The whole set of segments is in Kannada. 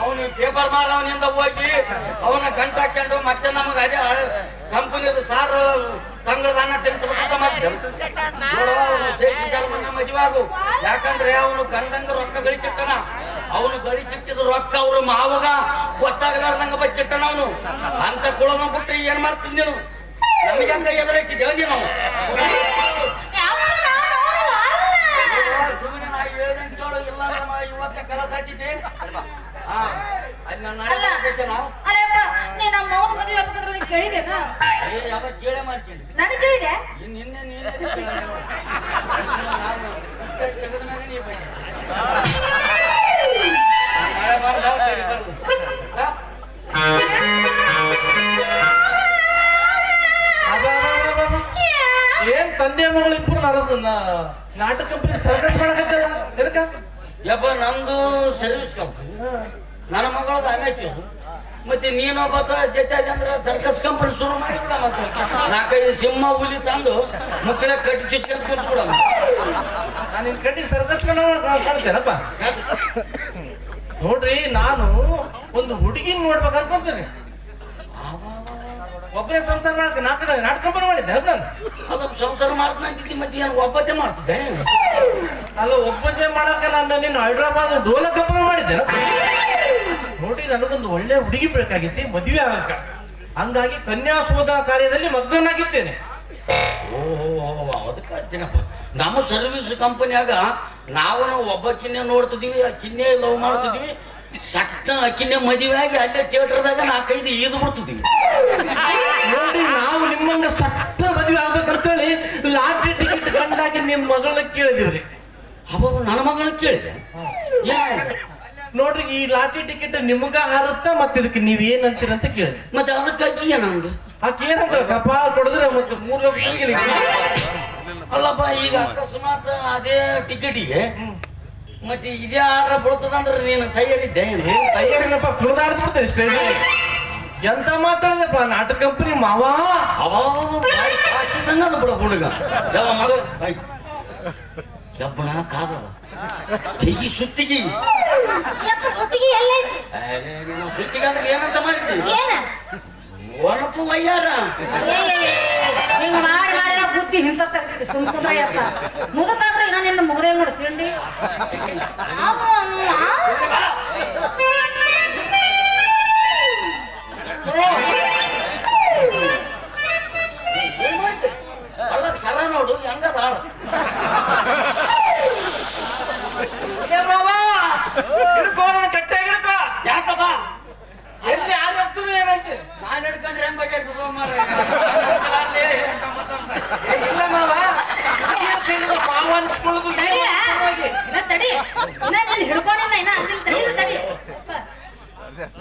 ಅವನು ಪೇಪರ್ ಮಾರವನಿಂದ ಹೋಗಿ ಅವನ ಗಂಟ ಹಾಕೊಂಡು ಮತ್ತೆ ನಮಗೆ ಅದೇ ಕಂಪನಿದು ಸಾರು ತಂಗಳದನ್ನ ಅನ್ನ ತಿನ್ಸ್ಬೇಕಂತ ಮಾಡಿದ್ದೆ ನೋಡುವ, ಅವನು ಶೇಷಿ ಶರ್ಮನ ಮದುವೆ ಆಗು ಯಾಕಂದ್ರೆ ಅವನು ಗಂಡಂಗ ರೊಕ್ಕ ಗಳಿಸಿರ್ತಾನ. ಅವನು ಗಳಿಸಿಟ್ಟಿದ ರೊಕ್ಕ ಅವ್ರ ಮಾವಗ ಗೊತ್ತಾಗಲಾರ್ದಂಗ ಬಚ್ಚಿಟ್ಟನ ಅವನು. ಅಂತ ಕುಳನ ಬಿಟ್ರೆ ಏನ್ ಮಾಡ್ತೀನಿ ನೀನು? ನಮಗೆ ಹಂಗ ಎದುರೈತಿದ್ದೇವ ನೀನು ಸುಮ್ಮನೆ ನಾ ಹೇಳ್ದಂಗೆ ಕೇಳು ಇಲ್ಲ ನಮ್ಮ ಇವತ್ತ ಕೆಲಸ ಆಯ್ತಿದ್ದೆ ಹಾ ಅಲ್ಲಿ ನನ್ನ ನಾಳೆ ಬರ್ಬೇಕೇನ? ಅರೆಪ್ಪ ನೀ ನಮ್ಮ ಮೌನ ಮದುವೆ ಆಗ್ಬೇಕಾದ್ರೆ ನೀನ್ ಕೇಳಿದೇನ ಏ ಎಲ್ಲ ಕೇಳೇ ಮಾಡ್ತೀನಿ ನನಗೆ ಕೇಳಿದೆ ಇನ್ ನಿನ್ನೆ ನೀನೇ ಕೇಳಿದೆ. ನಾನು ಇಷ್ಟೇ ತೆಗೆದ ಮೇಲೆ ನೀ ಬನ್ನಿ. ನಾಳೆ ಬರ್ಲಾ? ಸರಿ ಬರ್ಲು. ಹಾ? ಏನ್ ತಂದೆ ಮಗಳು ಇಬ್ರು ನಾನು ನಾಟಕ ಕಂಪನಿ ಸರ್ಕಸ್ ಮಾಡಕತ್ತಲ್ಲ ಎದಕ್ಕ ಯಪ್ಪ ನಂದು ಸರ್ವಿಸ್ ಕಂಪನಿ ನನ್ನ ಮಗಳದು ಅಮೇಚೂರ್ ಮತ್ತೆ ನೀನೊಬ್ಬ ಜೊತೆ ಅಂದ್ರೆ ಸರ್ಕಸ್ ಕಂಪನಿ ಶುರು ಮಾಡಿಬಿಡ ಮತ್ತೆ ನಾಲ್ಕೈದು ಸಿಂಹ ಹುಲಿ ತಂದು ಮಕ್ಕಳ ಕಟ್ಟಿ ಚುಚ್ಕೊಂಡು ಕೂತ್ಬಿಡ ನಾನು ನಿನ್ ಕಟ್ಟಿ ಸರ್ಕಸ್ ಕಾಣ್ತೇನಪ್ಪ? ನೋಡ್ರಿ ನಾನು ಒಂದು ಹುಡುಗಿನ ನೋಡ್ಬೇಕು ಅನ್ಕೊಂತೀನಿ. ಒಬ್ಬನೇ ಸಂಸಾರ ಮಾಡಕ್ಕೆ ನಾಟಕ ನಾಟಕ ಕಂಪನಿ ಮಾಡಿದ್ದೆ ನಾನು ಅದು ಸಂಸಾರ ಮಾಡ್ತೀನಿ ಮತ್ತೆ ಏನು ಒಬ್ಬತ್ತೆ ಮಾಡ್ತಿದ್ದೆ? ಅಲ್ಲ ಒಬ್ಬನೇ ಮಾಡಕ್ಕೆ ನಾನು ನೀನು ಹೈದ್ರಾಬಾದ್ ಡೋಲ ಕಂಪನಿ ಮಾಡಿದ್ದೆ ನೋಡಿ ನನಗೊಂದು ಒಳ್ಳೆ ಹುಡುಗಿ ಬೇಕಾಗಿತ್ತು ಮದುವೆ ಆಗಕ್ಕ. ಹಂಗಾಗಿ ಕನ್ಯಾಶೋಧ ಕಾರ್ಯದಲ್ಲಿ ಮಗ್ನಾಗಿದ್ದೇನೆ ಓಹೋ ಅದಕ್ಕೆ ನಮ್ಮ ಸರ್ವಿಸ್ ಕಂಪನಿಯಾಗ ನಾವು ಒಬ್ಬ ಚಿಹ್ನೆ ನೋಡ್ತಿದೀವಿ ಆ ಚಿಹ್ನೆ ಲವ್ ಮಾಡ್ತಿದೀವಿ. ಸಟ್ಟ ಅಕ್ಕಿನೇ ಮದುವೆ ಆಗಿ ಅಲ್ಲೇ ಥಿಯೇಟರ್ದಾಗ ನಾಲ್ಕೈದು ಈದು ಬಿಡ್ತಿದ್ವಿ. ನೋಡಿ ನಾವು ನಿಮ್ಮನ್ನ ಸಟ್ಟ ಮದುವೆ ಆಗ್ಬೇಕಂತೇಳಿ ಲಾಟ್ರಿ ಟಿಕೆಟ್ ಕಂಡಾಗಿ ನಿಮ್ ಮಗಳನ್ನ ಕೇಳಿದಿವ್ರಿ ಅಬ್ಬ ನನ್ನ ಮಗಳ ಕೇಳಿದೆ? ನೋಡ್ರಿ ಈ ಲಾಟ್ರಿ ಟಿಕೆಟ್ ನಿಮಗ ಹಾರತ್ತ ಮತ್ ಇದಕ್ಕೆ ನೀವ್ ಏನ್ ಅಂತೀರ ಅಂತ ಕೇಳಿದ್ರಿ ಮತ್ತೆ ಅದಕ್ಕಾಗಿ ನಮ್ದು ಆಕೆ ಏನಂತ ಕಪಾಳ ಕೊಡಿದ್ರೆ ಮತ್ತೆ ಮೂರ್ ಲಕ್ಷ ಅಲ್ಲಪ್ಪ ಈಗ ಅಕಸ್ಮಾತ್ ಅದೇ ಟಿಕೆಟಿಗೆ ಮತ್ತೆ ಇದೇ ಆರ ಬೀಳ್ತದಂದ್ರೆ ನೀನು ತಯಾರಿದ್ದೆ ಏನು? ತಯಾರಿನಪ್ಪ? ಕುಣಿದಾಡ್ದು ಬಿಡ್ತೇನೆ ಸ್ಟೇಜ್ ಎಂತ ಮಾತಾಡದಪ್ಪ? ನಾಟಕ ಕಂಪನಿ ಮಾವ? ಅವ ಹಾಕಿದಂಗ ಅದು ಬಿಡ ಹುಡುಗ. ಯಾವ ಮಗ ಕೆಬ್ಬಣ ಕಾದವ. ತೆಗಿ ಸುತ್ತಿಗಿ. ಯಪ್ಪ ಸುತ್ತಿಗೆ ಎಲ್ಲ ಅದೇ ನೀನು ಸುತ್ತಿಗೆ ಅಂದ್ರೆ ಏನಂತ ಮಾಡಿದ್ದಿ? ಏನ? ಒಣಪು ವಯ್ಯಾರ ಹಿಂಗ ಮಾಡಿ ಮಾಡಿ ನಾ ಬುದ್ಧಿ ಹಿಂತ ಸುಮ್ಕುಂದ್ರ ಯಪ್ಪ. ಮುದತಾದ್ರೆ ಇನ್ನ ನಿನ್ನ ಮುಗದೇ ನೋಡಿ ತಿಂಡಿ. ಸರ ನೋಡು ಹೆಂಗದ?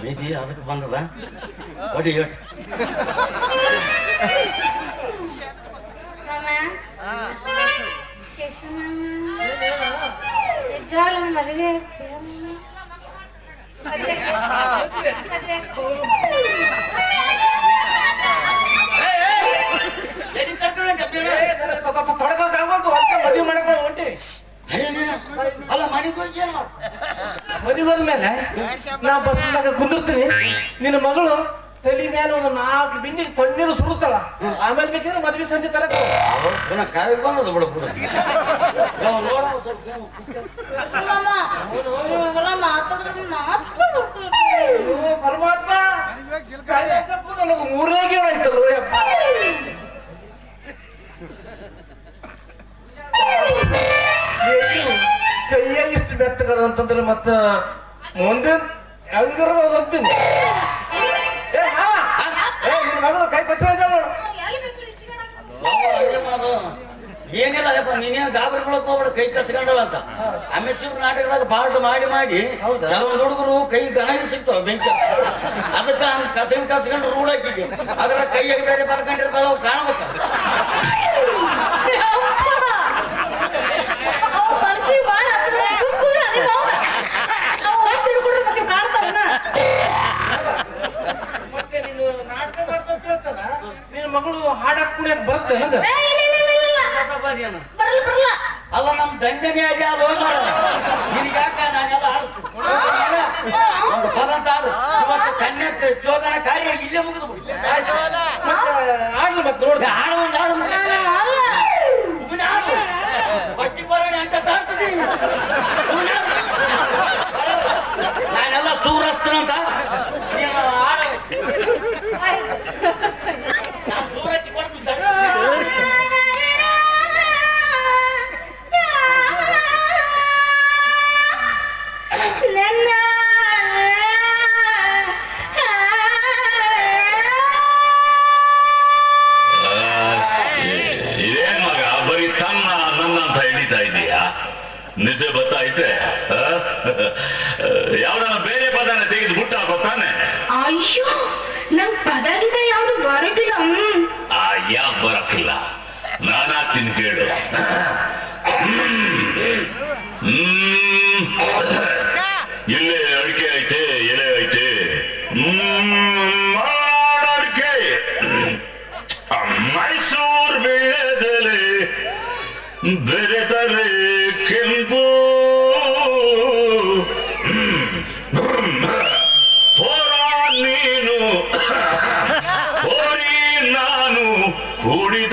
ಮೇದಿ ಅದಕ್ಕೆ ಬಂದದ ಒಡಿ ಎಟ್ ಮಾಮ ಶೇಷು ಮಾಮ ನಿಜವಾಗ್ಲೂ ಮದುವೆ ಆಗ್ತೀಯ ಮಾಮ? ಮದ್ವೆ ಮದ್ವೆ ಆಗ್ತೀಯ? ಏ, ನನಗೆ ತೊ- ತೊ- ತೊ- ತೊಡಗೋಕ್ ಆಗ್ಬಾರ್ದು, ಅದಕ್ಕೆ ಮದುವೆ ಮಾಡಕ್ ಹೊಂಟಿ ಅಲ್ಲ ಮನೆಗೆ ಹೋಗಿ ಏನ್ ಹೋದ್ಮೇಲೆ ನಾ ಬಸ್ನಾಗ ಕುಂದಿರ್ತೀನಿ. ನಿನ್ನ ಮಗಳು ತಲೆ ಮೇಲೆ ಒಂದು ನಾಲ್ಕು ಬಿಂದಿ ತಣ್ಣೀರು ಸುಡುತ್ತಲ್ಲ ಆಮೇಲೆ ಬೇಕಿದ್ರೆ ಮದ್ವೆ ಸಂಜೆ ತರ ಕಾವಿಗೆ ಬಂದದ ಬಿಡ ಪುನಃ ನೋಡ ಸ್ವಲ್ಪ ಕೈಯಾಗ ಇಷ್ಟು ಬೆತ್ತಗದ ಅಂತಂದ್ರೆ ಮತ್ತ ಮುಂದೆ ಹೆಂಗಿರ್ಬೋದು ಅಂತೀನಿ. ಏ ಮಾವ, ಏ ನಿನ್ನ ಮಗಳು ಕೈ ಕಸ ಏನಿಲ್ಲ ಯಪ್ಪ ನೀನೇನು ಗಾಬರಿ ಬೀಳಕ್ ಹೋಗ್ಬೇಡ ಕೈ ಕಸ್ಕೊಂಡಳ ಅಂತ. ಅಮೆಚೂರ್ ನಾಟಕದಾಗ ಪಾರ್ಟ್ ಮಾಡಿ ಮಾಡಿ? ಕೆಲವೊಂದು ಹುಡುಗರು ಕೈ ಗಣಗಿ ಸಿಗ್ತಾವ ಬೆಂಕಿ. ಅದಕ್ಕ ಹಂಗ್ ಕಸ್ಕೊಂಡ್ ಕಸ್ಕೊಂಡು ರೂಢ ಹಾಕಿದ್ವಿ. ಅದ್ರ ಕೈಯಾಗ ಬೇರೆ ಬರ್ಕೊಂಡಿರ್ತಾಳ ಕಾಣ್ಬೇಕ ಅವ ಮನ್ಸಿಗೆ ಬಾಳ ಹಚ್ಚಿದ್ರೆ ಸುಮ್ಕುಂದ್ರೆ ಅದೇ ಹೋಗ. ಅವ ಒತ್ತಿ ಹಿಡ್ಕೊಂಡ್ರೆ ಮತ್ತೆ ಕಾಣ್ತಾವನ? ಮತ್ತೆ ನೀನು ನಾಟಕ ಮಾಡ್ತಾ ಹೇಳ್ತಲ್ಲ ನಿನ್ನ ಮಗಳು ಹಾಡಕ್ ಕುಡಿಯಕ್ ಬರುತ್ತೆ ನನಗೆ ಅಲ್ಲ ನಮ್ ದಂಡನೆ ಅದೇ ಅದು ಹೋಗ್ ಮಾಡು. ನಿನಗ್ ಯಾಕ ನಾನೆಲ್ಲ ಆಡಿಸ್ತೀನಿ ಒಂದು ಪದ ಚೋದನ ಕಾರ್ಯ ಇಲ್ಲೇ ಮುಗಿದು ಆಡ್ಲಿ ಮತ್ತೆ ನೋಡಿ ಏ, ಕುಡಿದರೆ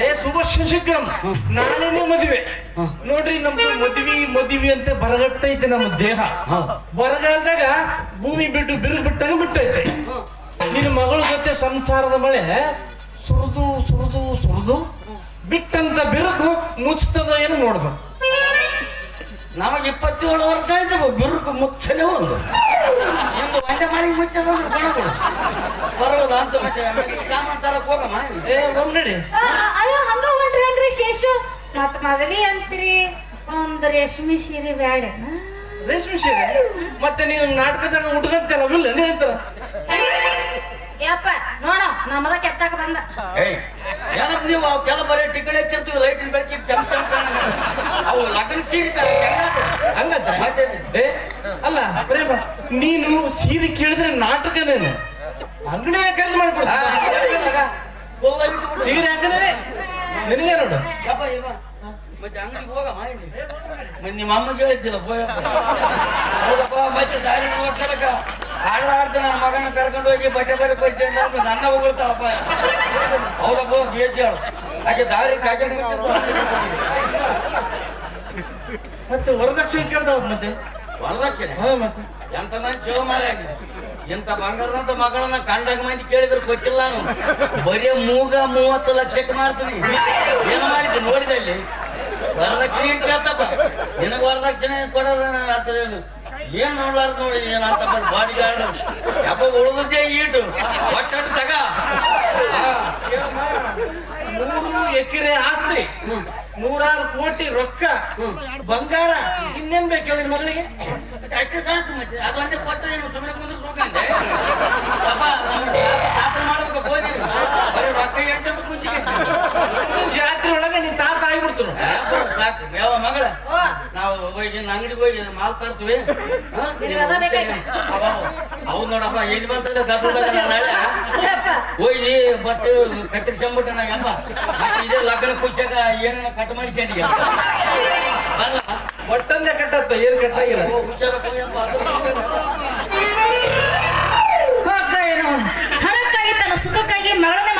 ಏ ಶುಭ ಶಶಿಕ್ರಮ್ ನಾನೇನೆ ಮದುವೆ. ನೋಡ್ರಿ, ನಮ್ದು ಮದ್ವಿ ಮದ್ವಿ ಅಂತ ಬರಗಟ್ಟೈತೆ ನಮ್ಮ ದೇಹ. ಬರಗಾಲದಾಗ ಭೂಮಿ ಬಿಟ್ಟು ಬಿರುಗ್ ಬಿಟ್ಟಾಗ ಬಿಟ್ಟೈತೆ. ನಿನ್ನ ಮಗಳ ಜೊತೆ ಸಂಸಾರದ ಮಳೆ ಸುರಿದು ಸುರಿದು ಸುರಿದು ಬಿಟ್ಟಂತ ಬಿರುಕು ಮುಚ್ಚತದ ಏನು ನೋಡ್ಬೇಕು. ನಮಗೆ ಇಪ್ಪತ್ತೇಳು ವರ್ಷ ಆಯ್ತು ಬಿರುಕು ಮುಚ್ಚನೆ ಒಂದು ಒಂದೇ ಮಾಡಿ ಮುಚ್ಚದ ಬರೋಲ್ಲ ಅಂತ ಮತ್ತೆ ಸಾಮಾನ್ ತರಕ್ ಹೋಗಮ್ಮ. ಏ ಒಮ್ಮೆ ನಡಿ. ಅಯ್ಯೋ ಹಂಗ ಹೊಂಟ್ರಿ ಅಂದ್ರಿ ಶೇಷು? ಮತ್ ಮೊದಲಿ ಅಂತ್ರಿ. ಒಂದ್ ರೇಷ್ಮೆ ಸೀರೆ ಬ್ಯಾಡ. ರೇಷ್ಮೆ ಸೀರೆ? ಮತ್ತೆ ನೀನು ನಾಟಕದಾಗ ಹುಡುಗಂತೆಲ್ಲ ಇಲ್ಲ ನೀನಂತಾರ ಯಪ್ಪ ನೋಡ ನಮ್ಮದ ಕೆತ್ತಾಕ ಬಂದ. ಏನಪ್ಪ ನೀವು ಅವು ಕೆಲ ಬರೀ ಟಿಕೆಟ್ ಹೆಚ್ಚಿರ್ತೀವಿ ಲೈಟಿನ ಬೆಳಕಿಗೆ ಚಮ್ ಚಮ್. ಅವು ಲಗ್ನ ಸೀರೆ ಹಂಗಂತ? ಅಲ್ಲ ಪ್ರೇಮ ನೀನು ಸೀರೆ ಕೇಳಿದ್ರೆ ನಾಟಕನೇನು ಅಂಗಡಿ ಖರೀದಿ ಮಾಡ್ಕೊಡ. ಸೀರೆ ಅಂಗಡಿ ನಿನಗೆ ನೋಡು. ಮತ್ತೆ ಅಂಗಡಿಗೆ ಹೋಗಮ್ಮ ಮತ್ತೆ ನಿಮ್ಮ ಅಮ್ಮಗೆ ಹೇಳಿದ್ದಿಲ್ಲ ಹೌದಪ್ಪ ಮತ್ತೆ ದಾರಿ ಹೋಗ್ತಾರಕ್ಕ. ಆಡ್ದ ಆಡ್ದ ನನ್ನ ಮಗನ ಕರ್ಕೊಂಡು ಹೋಗಿ ಬಟ್ಟೆ ಬೇರೆ ಪೈಸೆ ಅಂತ ನನ್ನ ಹೋಗ್ತಾಳಪ್ಪ ಹೌದಪ್ಪ ಬೇಸಿ ಹೇಳು ಆಕೆ ದಾರಿ ಕಾಯ್ಕೊಂಡು ಮತ್ತೆ ವರದಕ್ಷಿಣೆ ಕೇಳ್ದವ್ ಮತ್ತೆ? ವರದಕ್ಷಿಣೆ. ಎಂತ ಬಂಗಾರದಂತ ಮಗಳನ್ನ ಕಂಡಾಗ ಮಂದಿ ಕೇಳಿದ್ರೆ ಕೊಟ್ಟಿಲ್ಲ ನಾನು. ಬರೀ ಮೂಗ ಮೂವತ್ತು ಲಕ್ಷಕ್ಕೆ ಮಾಡ್ತೀನಿ ಏನು ಮಾಡಿದ್ದೆ ನೋಡಿದೆ ಅಲ್ಲಿ ವರದಕ್ಷಿಣೆ ಕೇಳ್ತಪ್ಪ? ನಿನಗೆ ವರದಕ್ಷಿಣೆ ಕೊಡೋದ ಅಂತ ಏನ್ ನೋಡ್ಲಾರ್ದು ನೋಡಿ ಏನಂತ ಬಾಡಿ ಗಾರ್ಡ್ ಯಪ್ಪ ಉಳಿದದ್ದೇ ಈಟು. ಒಟ್ಟು ತಗ. ಮೂರು ಎಕರೆ ಆಸ್ತಿ. ನೂರಾರು ಕೋಟಿ ರೊಕ್ಕ ಬಂಗಾರ ಇನ್ನೇನ್ ಬೇಕು ಹೇಳಿ ಮಗಳಿಗೆ? ಅಷ್ಟೇ ಸಾಕು ಮತ್ತೆ. ಅದೊಂದೇ ಕೊಟ್ಟ ಏನು ಸುಮ್ಮನೆ ಕುಂದ್ರೆ ಕೂತ್ಕೊಂಡೆ ತಾತ ಮಾಡ್ಬೇಕು ಹೋಗಿ ಬರೀ ರೊಕ್ಕ ಎಂಟು ಕುಂತಿಗೆ ಜಾತ್ರೆ ಒಳಗೆ ನೀನ್ ತಾತ ಆಗ್ಬಿಡ್ತು. ಸಾಕು. ಯಾವ ಮಗಳ? ನಾವು ಹೋಗಿ ಅಂಗಡಿಗೆ ಹೋಗಿ ಮಾಲ್ ತರ್ತೀವಿ. ಹೌದ್ ನೋಡಪ್ಪ ಎಲ್ಲಿ ಬಂತದ ನಾಳೆ. ಹೋಗಿ ಬಟ್ ಕತ್ತರಿಸ್ಕೊಂಬಿಟ್ಟ ನಾಗಪ್ಪ ಇದೇ ಲಗ್ನ ಪುಸ್ತಕ ಏನ ಕಟ್ ಮಾಡ್ಕೊಂಡಿ ಒಟ್ಟೊಂದೇ ಕಟ್ಟತ್ತ? ಏನ್ ಕಟ್ಟಾಗಿಲ್ಲ? ಏನೋ ಹಣಕ್ಕಾಗಿ ತನ್ನ ಸುಖಕ್ಕಾಗಿ ಮಗಳನ್ನ